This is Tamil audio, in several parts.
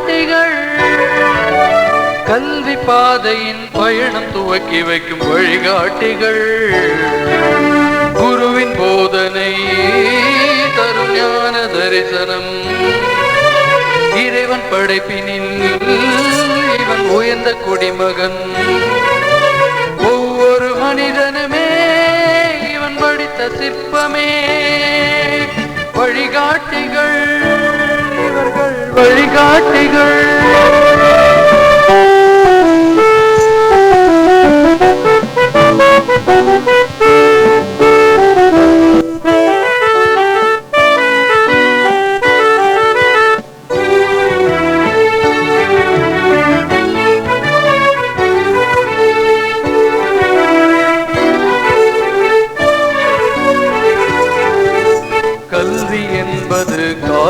வழிகாட்டிகள் கல்வி பாதையின் பயணம் துவக்கி வைக்கும் வழிகாட்டிகள். குருவின் போதனை தரும் ஞான தரிசனம். இறைவன் படைப்பினில் இவன் உயர்ந்த குடிமகன். ஒவ்வொரு மனிதனுமே இவன் படித்த சிற்பமே. வழிகாட்டிகள் வழிகாட்டிகள்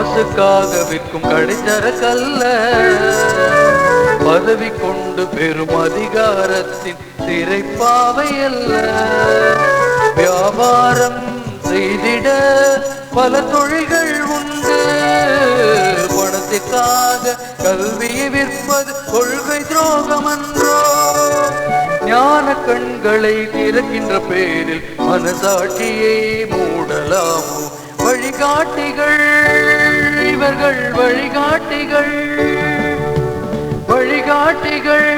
காசுக்காக விற்கும் கடைத்தர கல்ல பதவி கொண்டு பெரும் அதிகாரத்தின் சிறைப்பாவை அல்ல. வியாபாரம் செய்திட பல தொழில்கள் உண்டு. பணத்திற்காக கல்வியை விற்பது கொள்கை துரோகம் அன்றோ ஞான கண்களை திறக்கின்ற பேரில் மனசாட்சியை மூடலாமோ? வழிகாட்டிகள் இவர்கள் வழிகாட்டிகள். வழிகாட்டிகள்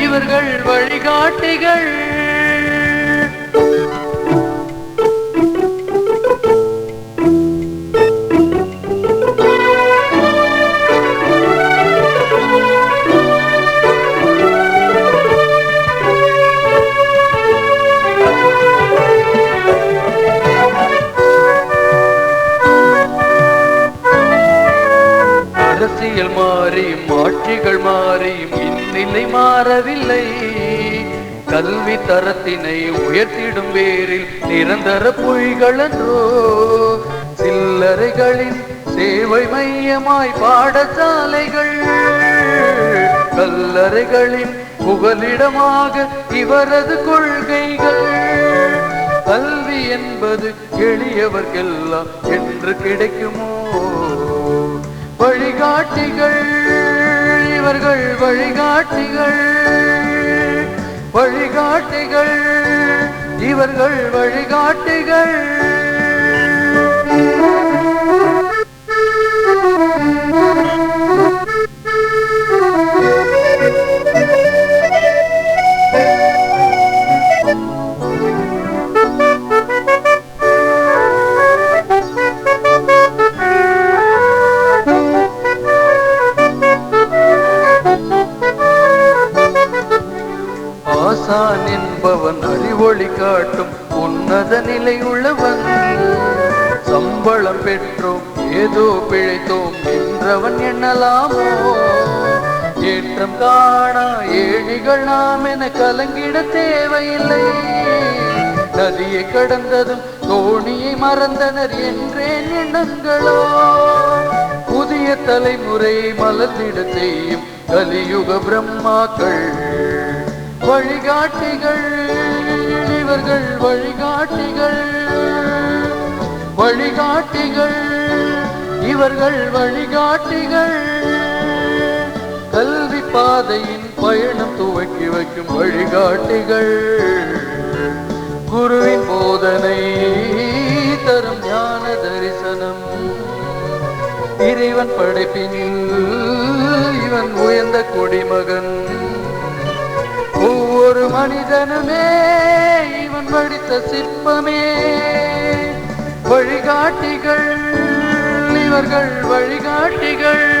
இவர்கள் வழிகாட்டிகள். அரசியல் மாறி ஆட்சிகள் மாறி இந்நிலை மாறவில்லை. கல்வி தரத்தினை உயர்த்திடும் வேரில் நிரந்தர பொய்கள் என்றோ சில்லறைகளின் சேவை மையமாய் பாடசாலைகள் கல்லறைகளின் புகலிடமாக இவரது கொள்கைகள். கல்வி என்பது எளியவர்கெல்லாம் என்று கிடைக்குமோ? வழிகாட்டிகள் இவர்கள் வழிகாட்டிகள். வழிகாட்டிகள் இவர்கள் வழிகாட்டிகள். ஆசான் என்பவன் அறிவொளி காட்டும் உன்னத நிலை உள்ளவன். சம்பளம் பெற்றோம் ஏதோ பிழைத்தோம் என்றவன் எண்ணலாமோ? ஏற்றம் காணா ஏழிகள் நாம் என கலங்கிட தேவையில்லை. நதியை கடந்ததும் தோணியை மறந்தனர் என்றேன் எண்ணங்களோ? புதிய தலைமுறை மலர்ந்திட செய்யும் கலியுக பிரம்மாக்கள் வழிகாட்டிகள் இவர்கள் வழிகாட்டிகள். வழிகாட்டிகள் இவர்கள் வழிகாட்டிகள். கல்வி பாதையின் பயணம் துவக்கி வைக்கும் வழிகாட்டிகள். குருவின் போதனை தரும் ஞான தரிசனம். இறைவன் படைப்பினில் இவன் உயர்ந்த குடிமகன். ஒரு மனிதனுமே இவன் வடித்த சிற்பமே. வழிகாட்டிகள் இவர்கள் வழிகாட்டிகள்.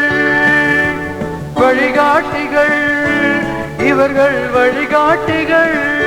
வழிகாட்டிகள் இவர்கள் வழிகாட்டிகள்.